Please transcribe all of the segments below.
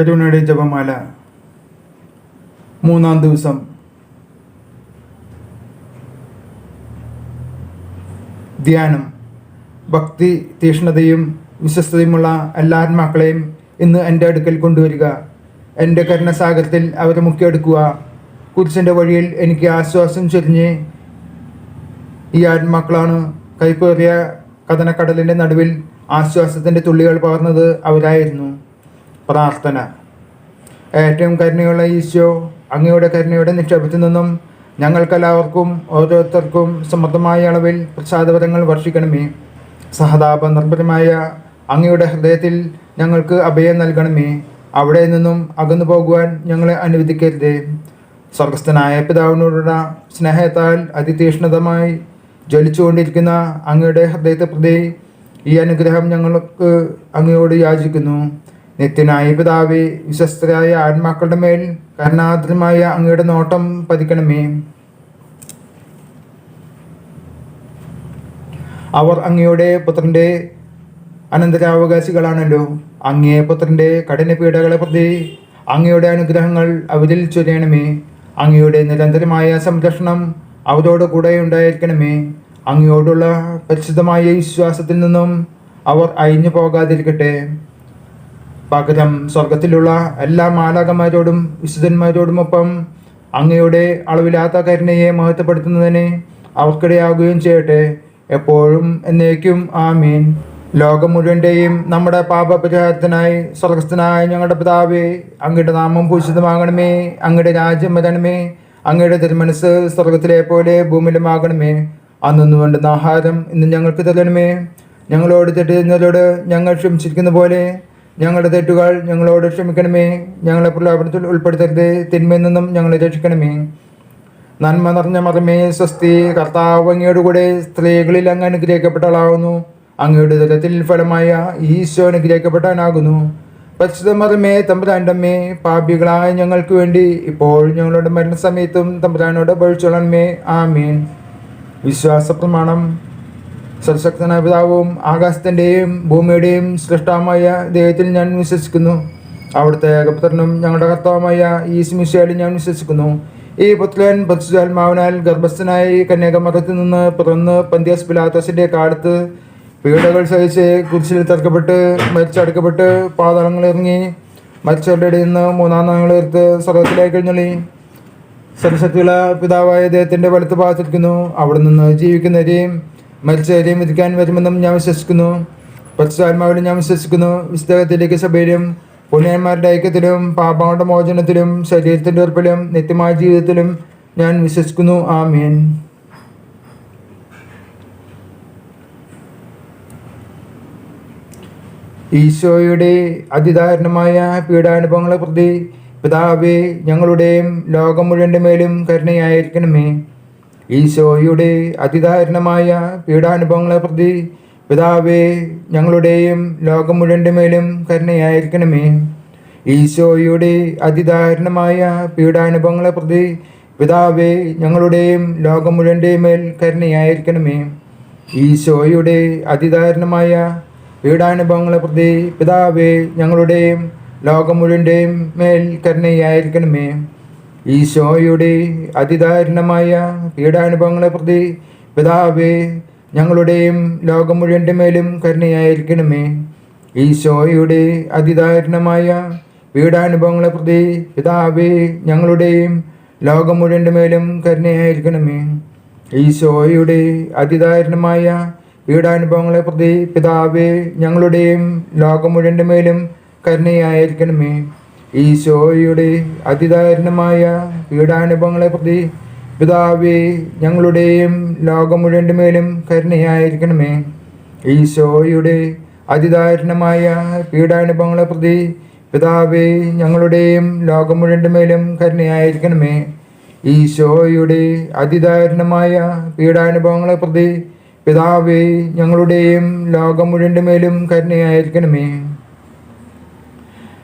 കരുണയുടെ ജപമാല. മൂന്നാം ദിവസം. ധ്യാനം. ഭക്തി തീഷ്ണതയും വിശ്വസ്തയുമുള്ള എല്ലാ ആത്മാക്കളെയും ഇന്ന് എന്റെ അടുക്കൽ കൊണ്ടുവരിക. എന്റെ കരുണസാഗരത്തിൽ അവരെ മുക്കിയെടുക്കുക. കുരിശിന്റെ വഴിയിൽ എനിക്ക് ആശ്വാസം ചൊരിഞ്ഞ് ഈ ആത്മാക്കളാണ് കൈപ്പേറിയ കഥനക്കടലിന്റെ നടുവിൽ ആശ്വാസത്തിന്റെ തുള്ളികൾ പകർന്നത് അവരായിരുന്നു. പ്രാർത്ഥന. ഏറ്റവും കരുണയുള്ള ഈശോ അങ്ങയുടെ കരുണയുടെ നിക്ഷേപത്തിൽ നിന്നും ഞങ്ങൾക്കെല്ലാവർക്കും ഓരോരുത്തർക്കും സമൃദ്ധമായ അളവിൽ പ്രസാദപരങ്ങൾ വർഷിക്കണമേ. സഹതാപ നിർഭരമായ അങ്ങയുടെ ഹൃദയത്തിൽ ഞങ്ങൾക്ക് അഭയം നൽകണമേ. അവിടെ നിന്നും അകന്നു പോകുവാൻ ഞങ്ങളെ അനുവദിക്കരുതേ. സ്വർഗസ്ഥനായ പിതാവിനോടുള്ള സ്നേഹത്താൽ അതിതീഷ്ണതമായി ജ്വലിച്ചുകൊണ്ടിരിക്കുന്ന അങ്ങയുടെ ഹൃദയത്തെ പ്രതി ഈ അനുഗ്രഹം ഞങ്ങൾക്ക് അങ്ങയോട് യാചിക്കുന്നു. നിത്യനായ പിതാവെ വിശ്വസ്തരായ ആത്മാക്കളുടെ മേൽ കരുണാദ്രമായ അങ്ങയുടെ നോട്ടം പതിക്കണമേ. അവർ അങ്ങയുടെ പുത്രന്റെ അനന്തരാവകാശികളാണല്ലോ. അങ്ങേ പുത്രന്റെ കഠിന പീഡകളെ പ്രതി അങ്ങയുടെ അനുഗ്രഹങ്ങൾ അവരിൽ ചൊരിയണമേ. അങ്ങയുടെ നിരന്തരമായ സംരക്ഷണം അവരോട് കൂടെ ഉണ്ടായിരിക്കണമേ. അങ്ങയോടുള്ള പരിശുദ്ധമായ വിശ്വാസത്തിൽ നിന്നും അവർ അയിഞ്ഞു പോകാതിരിക്കട്ടെ പകരം സ്വർഗത്തിലുള്ള എല്ലാ മാലാകന്മാരോടും വിശുദ്ധന്മാരോടുമൊപ്പം അങ്ങയുടെ അളവില്ലാത്ത കരുണയെ മഹത്വപ്പെടുത്തുന്നതിന് അവർക്കിടയാകുകയും ചെയ്യട്ടെ. എപ്പോഴും എന്നേക്കും ആമീൻ. ലോകം മുഴുവന്റെയും നമ്മുടെ പാപപരിഹാരത്തിനായി സ്വർഗസ്ഥനായ ഞങ്ങളുടെ പിതാവേ അങ്ങയുടെ നാമം ഭൂഷിതമാകണമേ അങ്ങയുടെ രാജ്യം വരണമേ അങ്ങയുടെ തിരുമനസ് സ്വർഗത്തിലെ പോലെ ഭൂമിയിലുമാകണമേ. അന്നു വേണ്ടുന്ന ആഹാരം ഇന്ന് ഞങ്ങൾക്ക് തരണമേ. ഞങ്ങളോട് തെറ്റിരുന്നതോട് ഞങ്ങൾ ക്ഷമിച്ചിരിക്കുന്ന പോലെ ഞങ്ങളുടെ തെറ്റുകൾ ഞങ്ങളോട് ക്ഷമിക്കണമേ. ഞങ്ങളെ പ്രലോഭനത്തിൽ ഉൾപ്പെടുത്തരുത്. തിന്മയിൽ നിന്നും ഞങ്ങളെ രക്ഷിക്കണമേ. നന്മ നിറഞ്ഞ മതമേ സ്വസ്തി കർത്താവ് അങ്ങയുടെ കൂടെ സ്ത്രീകളിൽ അങ്ങ് അനുഗ്രഹിക്കപ്പെട്ടവളാകുന്നു. അങ്ങയുടെ തലത്തിൽ ഫലമായ ഈശോ അനുഗ്രഹിക്കപ്പെട്ടാനാകുന്നു പരിശുദ്ധ മതമേ തമ്പുരാന്റെ പാപികളായ ഞങ്ങൾക്ക് വേണ്ടി ഇപ്പോൾ ഞങ്ങളുടെ മരണസമയത്തും തമ്പുരാനോട് ഭവിച്ചോളണമേ ആമീൻ. വിശ്വാസ പ്രമാണം സർശക്തനായ പിതാവും ആകാശത്തിന്റെയും ഭൂമിയുടെയും സൃഷ്ടാവുമായ ദൈവത്തിൽ ഞാൻ വിശ്വസിക്കുന്നു. അവിടുത്തെ ഏകപുത്രനും ഞങ്ങളുടെ കർത്താവുമായ ഈ ഞാൻ വിശ്വസിക്കുന്നു. ഈ പുത്രൻ പരിശുദ്ധാത്മാവിനാൽ ഗർഭസ്ഥനായി കന്യാകുമാരത്തിൽ നിന്ന് പിറന്ന് പന്ത്യാസ് പിലാത്തോസിന്റെ കാലത്ത് പീഡകൾ സഹിച്ച് കുരിശിൽ തറക്കപ്പെട്ട് മരിച്ചടക്കപ്പെട്ട് പാതാളങ്ങളിറങ്ങി മരിച്ചവരുടെ ഇടയിൽ നിന്ന് മൂന്നാം നാളുകൾ എടുത്ത് സ്വർഗത്തിലേക്ക് എഴുന്നള്ളി. സർവശക്തിയുള്ള പിതാവായ ദൈവത്തിന്റെ വലത്ത് ഭാഗത്തിരിക്കുന്നു. അവിടെ നിന്ന് ജീവിക്കുന്നവരെയും മരിച്ചവരെയും വിധിക്കാൻ വരുമെന്നും ഞാൻ വിശ്വസിക്കുന്നു. പരിശുദ്ധാത്മാവിലും ഞാൻ വിശ്വസിക്കുന്നു. വിശുദ്ധത്തിലേക്ക് സഭയിലും പുണ്യന്മാരുടെ ഐക്യത്തിലും പാപങ്ങളുടെ മോചനത്തിലും ശരീരത്തിന്റെ ഉറപ്പിലും നിത്യമായ ജീവിതത്തിലും ഞാൻ വിശ്വസിക്കുന്നു. ആമീൻ. ഈശോയുടെ അതിദാരുണമായ പീഡാനുഭവങ്ങളെ പ്രതി പിതാവേ ഞങ്ങളുടെയും ലോകം മുഴുവന്റെ മേലും കരുണയായിരിക്കണമേ. ഈശോയുടെ അതിദാരുണമായ പീഡാനുഭവങ്ങളെ പ്രതി പിതാവേ ഞങ്ങളുടെയും ലോകം മുഴുവന്റെ മേലും കരുണയായിരിക്കണമേ. ഈശോയുടെ അതിദാരുണമായ പീഡാനുഭവങ്ങളെ പ്രതി പിതാവേ ഞങ്ങളുടെയും ലോകം മുഴുവന്റെ മേൽ കരുണയായിരിക്കണമേ. ഈശോയുടെ അതിദാരുണമായ പീഡാനുഭവങ്ങളെ പ്രതി പിതാവേ ഞങ്ങളുടെയും ലോകം മുഴുവന്റെയും മേൽ കരുണയായിരിക്കണമേ. ഈശോയുടെ അതിദാരുണമായ പീഡാനുഭവങ്ങളെ പ്രതി പിതാവേ ഞങ്ങളുടെയും ലോകം മുഴുവന്റെ മേലും കരുണയായിരിക്കണമേ. ഈശോയുടെ അതിദാരുണമായ പീഡാനുഭവങ്ങളെ പ്രതി പിതാവേ ഞങ്ങളുടെയും ലോകം മുഴുവന്റെ മേലും കരുണയായിരിക്കണമേ. ഈശോയുടെ അതിദാരുണമായ പീഡാനുഭവങ്ങളെ പ്രതി പിതാവേ ഞങ്ങളുടെയും ലോകം മുഴുവന്റെ മേലും കരുണയായിരിക്കണമേ. ഈശോയുടെ അതിദാരുണമായ പീഡാനുഭവങ്ങളെ പ്രതി പിതാവേ ഞങ്ങളുടെയും ലോകം മുഴുവന്റെ മേലും കരുണയായിരിക്കണമേ. ഈശോയുടെ അതിദാരുണമായ പീഡാനുഭവങ്ങളെ പ്രതി പിതാവേ ഞങ്ങളുടെയും ലോകം മുഴുവന്റെ മേലും കരുണയായിരിക്കണമേ. ഈശോയുടെ അതിദാരുണമായ പീഡാനുഭവങ്ങളെ പ്രതി പിതാവേ ഞങ്ങളുടെയും ലോകം മുഴുവന്റെ മേലും കരുണയായിരിക്കണമേ.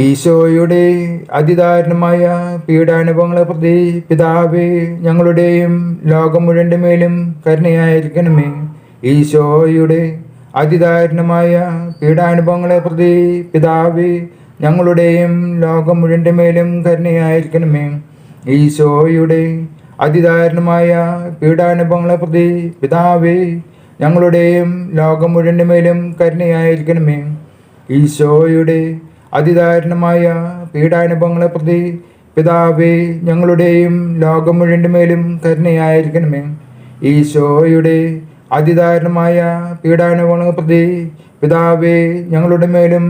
ഈശോയുടെ അതിദാരുണമായ പീഡാനുഭവങ്ങളെ പ്രതി പിതാവേ ഞങ്ങളുടെയും ലോകം മുഴുവന്റെ മേലും കരുണയായിരിക്കണമേ. ഈശോയുടെ അതിദാരുണമായ പീഡാനുഭവങ്ങളെ പ്രതി പിതാവേ ഞങ്ങളുടെയും ലോകം മുഴുവന്റെ മേലും കരുണയായിരിക്കണമേ. ഈശോയുടെ അതിദാരുണമായ പീഡാനുഭവങ്ങളെ പ്രതി പിതാവേ ഞങ്ങളുടെയും ലോകം മുഴുവന്റെ മേലും കരുണയായിരിക്കണമേ. ഈശോയുടെ അതിദാരുണമായ പീഡാനുഭവങ്ങളെ പ്രതി പിതാവേ ഞങ്ങളുടെയും ലോകം മുഴുവന്റെ മേലും കരുണയായിരിക്കണമേ. ഈശോയുടെ അതിദാരുണമായ പീഡാനുഭവങ്ങളെ പ്രതി പിതാവേ ഞങ്ങളുടെ മേലും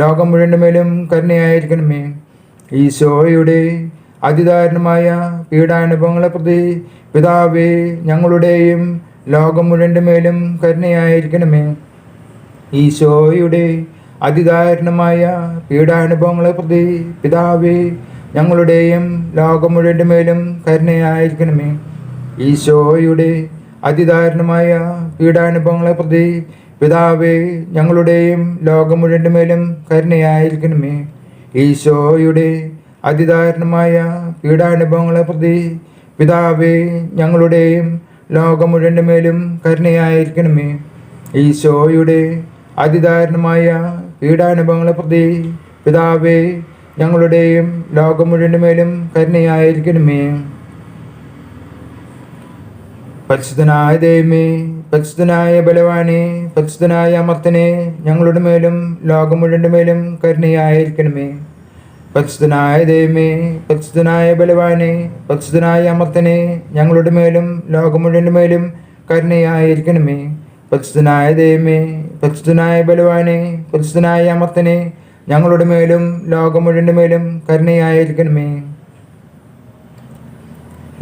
ലോകം മുഴുവന്റെ മേലും കരുണയായിരിക്കണമേ. ഈശോയുടെ അതിദാരുണമായ പീഡാനുഭവങ്ങളെ പ്രതി പിതാവേ ഞങ്ങളുടെയും ലോകം മുഴുവന്റെ മേലും കരുണയായിരിക്കണമേ. ഈശോയുടെ അതിദാരുണമായ പീഡാനുഭവങ്ങളെ പ്രതി പിതാവേ ഞങ്ങളുടെയും ലോകം മുഴുവന്റെ മേലും കരുണയായിരിക്കണമേ. ഈശോയുടെ അതിദാരുണമായ പീഡാനുഭവങ്ങളെ പ്രതി പിതാവേ ഞങ്ങളുടെയും ലോകം മുഴുവന്റെ മേലും കരുണയായിരിക്കണമേ. ഈശോയുടെ അതിദാരുണമായ പീഡാനുഭവങ്ങളെ പ്രതി പിതാവേ ഞങ്ങളുടെയും ലോകം മുഴുവന്റെ മേലും കരുണയായിരിക്കണമേ. ഈശോയുടെ അതിദാരുണമായ പീഡാനുഭവങ്ങളെ പ്രതി പിതാവേ ഞങ്ങളുടെയും ലോകം മുഴുവന്റെ മേലും കരുണയായിരിക്കണമേ. പരിശുദ്ധനായ ദൈവമേ പരിശുദ്ധനായ ബലവാനെ പരിശുദ്ധനായ അമർത്തനെ ഞങ്ങളുടെ മേലും ലോകം മുഴുവന്റെ മേലും കരുണയായിരിക്കണമേ. പരിശുദ്ധനായ ദൈവമേ പരിശുദ്ധനായ ബലവാനെ പരിശുദ്ധനായ അമർത്തനെ ഞങ്ങളുടെ മേലും ലോകം മുഴുവന്റെ മേലും കരുണയായിരിക്കണമേ. പരിശുദ്ധനായ ദൈവമേ പരിശുദ്ധനായ ബലവാനെ പരിശുദ്ധനായ അമർത്തനെ ഞങ്ങളുടെ മേലും ലോകം മുഴുവന്റെ മേലും കരുണയായിരിക്കണമേ.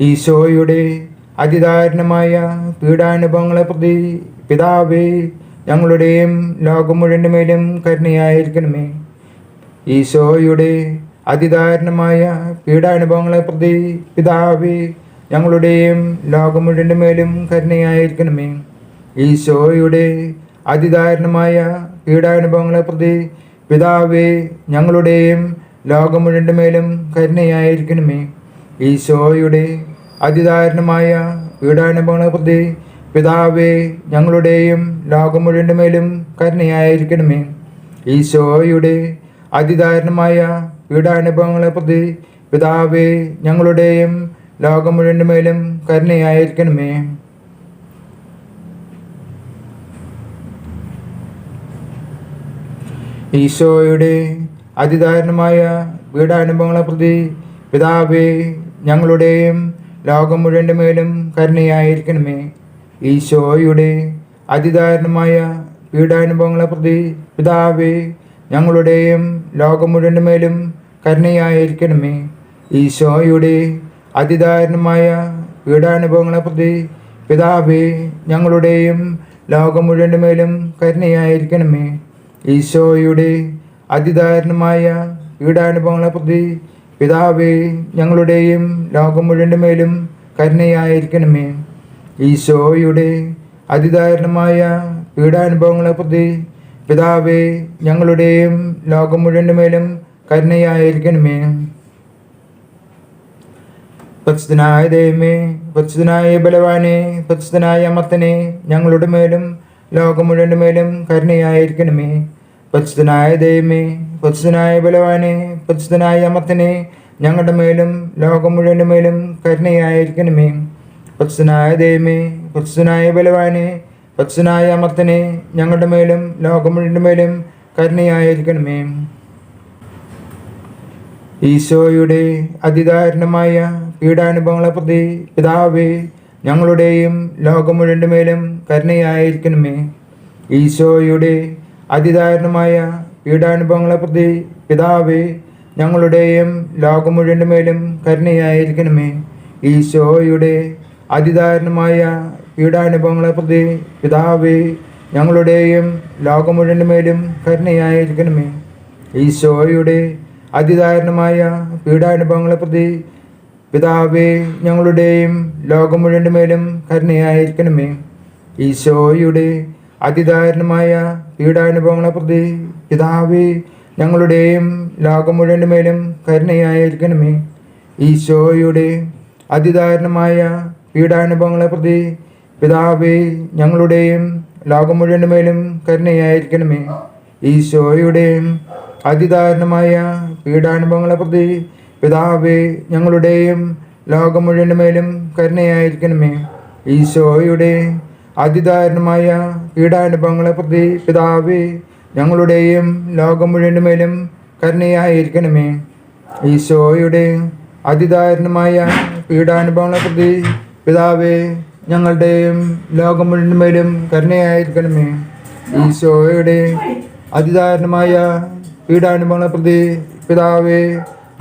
ഈശോയുടെ അതിദാരുണമായ പീഡാനുഭവങ്ങളെ പ്രതി പിതാവേ ഞങ്ങളുടെയും ലോകം മുഴുവന്റെ മേലും കരുണയായിരിക്കണമേ. ഈശോയുടെ അതിദാരുണമായ പീഡാനുഭവങ്ങളെ പ്രതി പിതാവേ ഞങ്ങളുടെയും ലോകം മുഴുവന്റെ മേലും കരുണയായിരിക്കണമേ. ഈശോയുടെ അതിദാരുണമായ പീഡാനുഭവങ്ങളെ പ്രതി പിതാവേ ഞങ്ങളുടെയും ലോകം മുഴുവന്റെ മേലും കരുണയായിരിക്കണമേ. ഈശോയുടെ അതിദാരുണമായ പീഡാനുഭവങ്ങളെ പ്രതി പിതാവേ ഞങ്ങളുടെയും ലോകം മുഴുവന്റെ മേലും കരുണയായിരിക്കണമേ. ഈശോയുടെ അതിദാരുണമായ പീഡാനുഭവങ്ങളെ പ്രതി പിതാവേ ഞങ്ങളുടെയും ലോകം മുഴുവന്റെ മേലും കരുണയായിരിക്കണമേ. ഈശോയുടെ അതിദാരുണമായ വീടാനുഭവങ്ങളെ പ്രതി പിതാവേ ഞങ്ങളുടെയും ലോകം മുഴുവന്റെ മേലും കരുണയായിരിക്കണമേ. ഈശോയുടെ അതിദാരുണമായ വീടാനുഭവങ്ങളെ പ്രതി പിതാവേ ഞങ്ങളുടെയും ലോകം മുഴുവന്റെ മേലും കരുണയായിരിക്കണമേ. ഈശോയുടെ അതിദാരുണമായ വീടാനുഭവങ്ങളെ പ്രതി പിതാവേ ഞങ്ങളുടെയും ലോകം മുഴുവന്റെ മേലും കരുണയായിരിക്കണമേ. ഈശോയുടെ അതിദാരുണമായ ഈടാനുഭവങ്ങളെ പ്രതി പിതാവേ ഞങ്ങളുടെയും ലോകം മുഴുവന്റെ മേലും കരുണയായിരിക്കണമേ. ഈശോയുടെ അതിദാരുണമായ പീഡാനുഭവങ്ങളെ പ്രതി പിതാവേ ഞങ്ങളുടെയും ലോകം മുഴുവന്റെ മേലും കരുണയായിരിക്കണമേ. പ്രസിദ്ധനായ ദൈവമേ പ്രസിദ്ധനായ ബലവാനെ പ്രസിദ്ധനായ അമർത്തനെ ഞങ്ങളുടെ മേലും ലോകം മുഴുവന്റെ മേലും കരുണയായിരിക്കണമേ. പരിശുദ്ധനായ ദൈവമേ പരിശുദ്ധനായ ബലവാനെ പരിശുദ്ധനായ അമത്തനെ ഞങ്ങളുടെ മേലും ലോകം മുഴുവന്റെ മേലും കരുണയായിരിക്കണമേ. പരിശുദ്ധനായ ദൈവമേ പരിശുദ്ധനായ ബലവാനെ പരിശുദ്ധനായ അമർത്തനെ ഞങ്ങളുടെ മേലും ലോകം മുഴുവന്റെ മേലും കരുണയായിരിക്കണമേ. ഈശോയുടെ അതിദാരുണമായ പീഡാനുഭവങ്ങളെ പ്രതി പിതാവേ ഞങ്ങളുടെയും ലോകം മുഴുവന്റെ മേലും കരുണയായിരിക്കണമേ. ഈശോയുടെ അതിദാരുണമായ പീഡാനുഭവങ്ങളെ പ്രതി പിതാവേ ഞങ്ങളുടെയും ലോകം മുഴുവന്റെ മേലും കരുണയായിരിക്കണമേ. ഈശോയുടെ അതിദാരുണമായ പീഡാനുഭവങ്ങളെ പ്രതി പിതാവേ ഞങ്ങളുടെയും ലോകം മുഴുവന്റെ മേലും കരുണയായിരിക്കണമേ. ഈശോയുടെ അതിദാരുണമായ പീഡാനുഭവങ്ങളെ പ്രതി പിതാവേ ഞങ്ങളുടെയും ലോകം മുഴുവന്റെ മേലും കരുണയായിരിക്കണമേ. ഈശോയുടെ അതിദാരുണമായ പീഡാനുഭവങ്ങളെ പ്രതി പിതാവേ ഞങ്ങളുടെയും ലോകം മുഴുവന്റെ മേലും കരുണയായിരിക്കണമേ. ഈശോയുടെ അതിദാരുണമായ പീഡാനുഭവങ്ങളെ പ്രതി പിതാവേ ഞങ്ങളുടെയും ലോകം മുഴുവന്റെ മേലും കരുണയായിരിക്കണമേ. ഈശോയുടെയും അതിദാരുണമായ പീഡാനുഭവങ്ങളെ പ്രതി പിതാവേ ഞങ്ങളുടെയും ലോകം മുഴുവന്റെ മേലും കരുണയായിരിക്കണമേ. ഈശോയുടെ അതിദാരുണമായ പീഡാനുഭവങ്ങളെ പ്രതി പിതാവേ ഞങ്ങളുടെയും ലോകം മുഴുവനുമേലും മേലും കരുണയായിരിക്കണമേ. ഈശോയുടെ അതിദാരുണമായ പീഡാനുഭവങ്ങളെ പ്രതി പിതാവേ ഞങ്ങളുടെയും ലോകം മുഴുവനുമേലും മേലും കരുണയായിരിക്കണമേ. ഈശോയുടെ അതിദാരുണമായ പീഡാനുഭവങ്ങളെ പ്രതി പിതാവേ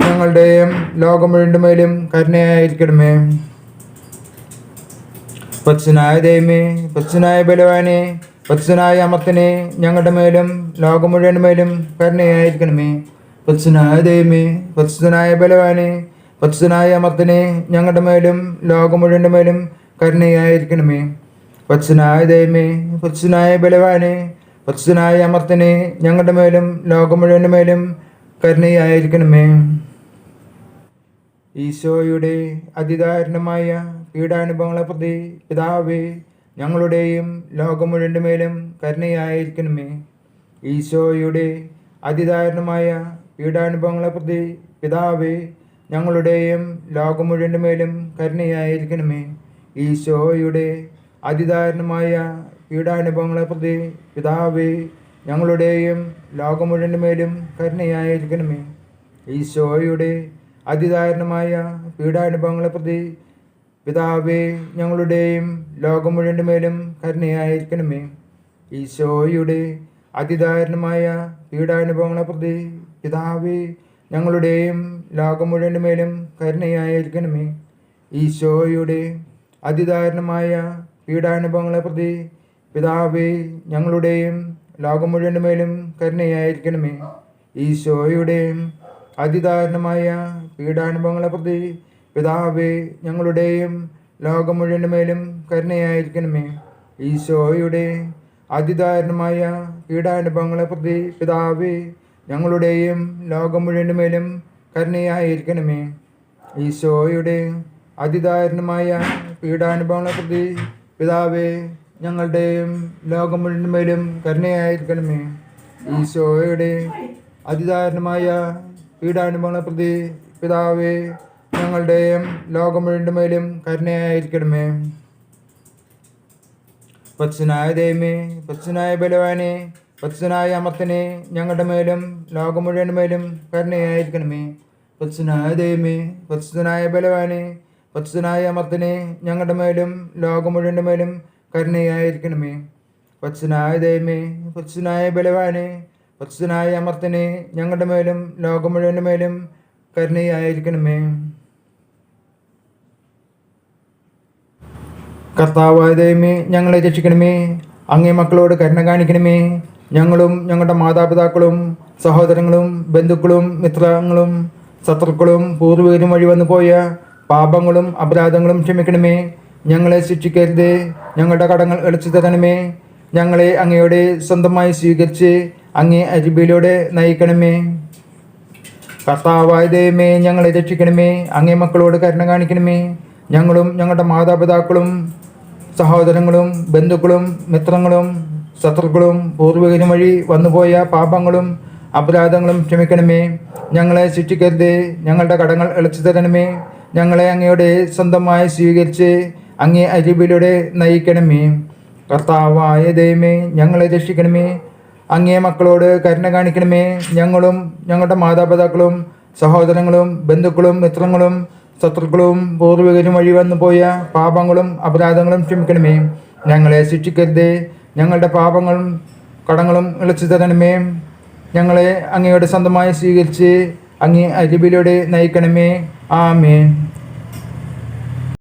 ഞങ്ങളുടെയും ലോകം മുഴുവനുമേലും മേലും കരുണയായിരിക്കണമേ. പത്സനായ ദൈവമേ പത്സനായ ബലവാനെ പത്സനായ അമർത്തനെ ഞങ്ങളുടെ മേലും ലോകം മുഴുവൻ മേലും കരുണയായിരിക്കണമേ. പത്സനായ ദൈവമേ പത്സനായ ബലവാനെ പത്സനായ അമർത്തനെ ഞങ്ങളുടെ മേലും ലോകം മുഴുവൻ മേലും കരുണയായിരിക്കണമേ. പത്സനായ ദൈവമേ പത്സനായ ബലവാനെ പത്സനായ അമർത്തനെ ഞങ്ങളുടെ മേലും ലോകം മുഴുവൻ മേലും കരുണയായിരിക്കണമേ. ഈശോയുടെ അതിദാരുണമായ പീഡാനുഭവങ്ങളെ പ്രതി പിതാവേ ഞങ്ങളുടെയും ലോകം മുഴുവന്റെ കരുണയായിരിക്കണമേ. ഈശോയുടെ അതിദാരുണമായ പീഡാനുഭവങ്ങളെ പ്രതി പിതാവേ ഞങ്ങളുടെയും ലോകം മുഴുവന്റെ കരുണയായിരിക്കണമേ. ഈശോയുടെ അതിദാരുണമായ പീഡാനുഭവങ്ങളെ പ്രതി പിതാവേ ഞങ്ങളുടെയും ലോകം മുഴുവന്റെ കരുണയായിരിക്കണമേ. ഈശോയുടെ അതിദാരുണമായ പീഡാനുഭവങ്ങളെ പ്രതി പിതാവേ ഞങ്ങളുടെയും ലോകം മുഴുവന്റെ മേലും കരുണയായിരിക്കണമേ. ഈശോയുടെ അതിദാരുണമായ പീഡാനുഭവങ്ങളെ പ്രതി പിതാവേ ഞങ്ങളുടെയും ലോകം മുഴുവന്റെ മേലും കരുണയായിരിക്കണമേ. ഈശോയുടെ അതിദാരുണമായ പീഡാനുഭവങ്ങളെ പ്രതി പിതാവേ ഞങ്ങളുടെയും ലോകം മുഴുവന്റെ മേലും കരുണയായിരിക്കണമേ. ഈശോയുടെ അതിദാരുണമായ പീഡാനുഭവങ്ങളെ പ്രതി പിതാവേ ഞങ്ങളുടെയും ലോകം മുഴുവന്റെ മേലും കരുണയായിരിക്കണമേ. ഈശോയുടെ അതിദാരുണമായ പീഡാനുഭവങ്ങളെ പ്രതി പിതാവേ ഞങ്ങളുടെയും ലോകം മുഴുവന്റെ മേലും കരുണയായിരിക്കണമേ. ഈശോയുടെ അതിദാരുണമായ പീഡാനുഭവങ്ങളെ പ്രതി പിതാവേ ഞങ്ങളുടെയും ലോകം മുഴുവൻ മേലും കരുണയായിരിക്കണമേ. ഈശോയുടെ അതിദാരുണമായ പീഡാനുഭവങ്ങളെ പ്രതി പിതാവേ ഞങ്ങളുടെയും ലോകം വീണ്ടുമേലും മേലും കരുണയായിരിക്കണമേ. പച്ചനായ ദൈവമേ പച്ചനായ ബലവാനെ പച്ചനായ അമർത്തനെ ഞങ്ങളുടെ മേലും ലോകം മുഴുവൻ മേലും കരുണയായിരിക്കണമേ. പച്ചനായ ദൈവമേ പച്ചനായ ബലവാനെ പച്ചനായ അമർത്തനെ ഞങ്ങളുടെ മേലും ലോകം മുഴുവൻ മേലും കരുണയായിരിക്കണമേ. പച്ചനായ ദൈവമേ പച്ചനായ ബലവാനെ പത്സനായ അമർത്തിന് ഞങ്ങളുടെ മേലും ലോകം മുഴുവന്റെ മേലും കരുണയായിരിക്കണമേ. കർത്താവായ ദൈവമേ ഞങ്ങളെ രക്ഷിക്കണമേ. അങ്ങേ മക്കളോട് കരുണ കാണിക്കണമേ. ഞങ്ങളും ഞങ്ങളുടെ മാതാപിതാക്കളും സഹോദരങ്ങളും ബന്ധുക്കളും മിത്രങ്ങളും ശത്രുക്കളും പൂർവികരും വഴി വന്നു പോയ പാപങ്ങളും അപരാധങ്ങളും ക്ഷമിക്കണമേ. ഞങ്ങളെ ശിക്ഷിക്കരുത്. ഞങ്ങളുടെ കടങ്ങൾ എളിച്ചു തരണമേ. ഞങ്ങളെ അങ്ങയുടെ സ്വന്തമായി സ്വീകരിച്ച് അങ്ങേ അരിബിയിലൂടെ നയിക്കണമേ. കർത്താവായ ദൈവമേ ഞങ്ങളെ രക്ഷിക്കണമേ. അങ്ങേ മക്കളോട് കരുണ കാണിക്കണമേ. ഞങ്ങളും ഞങ്ങളുടെ മാതാപിതാക്കളും സഹോദരങ്ങളും ബന്ധുക്കളും മിത്രങ്ങളും ശത്രുക്കളും പൂർവികരും വഴി വന്നുപോയ പാപങ്ങളും അപരാധങ്ങളും ക്ഷമിക്കണമേ. ഞങ്ങളെ ശിക്ഷിക്കരുതേ. ഞങ്ങളുടെ കടങ്ങൾ എളിച്ചു തരണമേ. ഞങ്ങളെ അങ്ങയുടെ സ്വന്തമായി സ്വീകരിച്ച് അങ്ങേ അരിവിലൂടെ നയിക്കണമേ. കർത്താവായ ദൈവമേ ഞങ്ങളെ രക്ഷിക്കണമേ. അങ്ങേ മക്കളോട് കരുണ കാണിക്കണമേ. ഞങ്ങളും ഞങ്ങളുടെ മാതാപിതാക്കളും സഹോദരങ്ങളും ബന്ധുക്കളും മിത്രങ്ങളും ശത്രുക്കളും പൂർവികരും വഴി വന്നു പോയ പാപങ്ങളും അപരാധങ്ങളും ക്ഷമിക്കണമേ. ഞങ്ങളെ ശിക്ഷിക്കരുത്. ഞങ്ങളുടെ പാപങ്ങളും കടങ്ങളും ഇളച്ചു തരണമേ. ഞങ്ങളെ അങ്ങയുടെ സ്വന്തമായി സ്വീകരിച്ച് അങ്ങേ അരുവിലൂടെ നയിക്കണമേ. ആമേൻ.